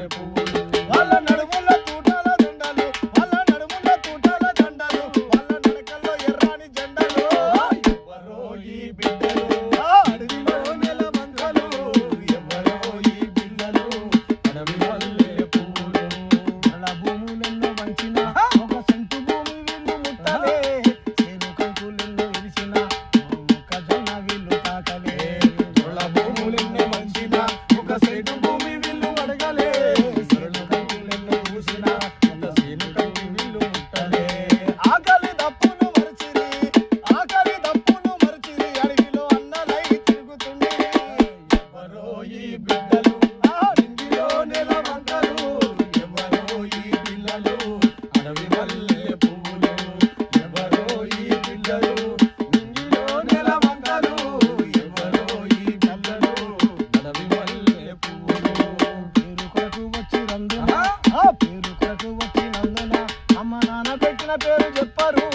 that boy. బిడ్డలు ఇందులో నెలవంటలు ఎవరో పిల్లలు అడవి మల్లె పువ్వులు ఎవరో ఈ పిల్లలు ఇందులో నెలవంటలు ఎవరో ఈ పిల్లలు అడవి మల్లె పువ్వులు. పేరుకొరకు వచ్చి రంగున పేరుకొరకు వచ్చి నందున అమ్మ నాన్న పెట్టిన పేరు చెప్పారు.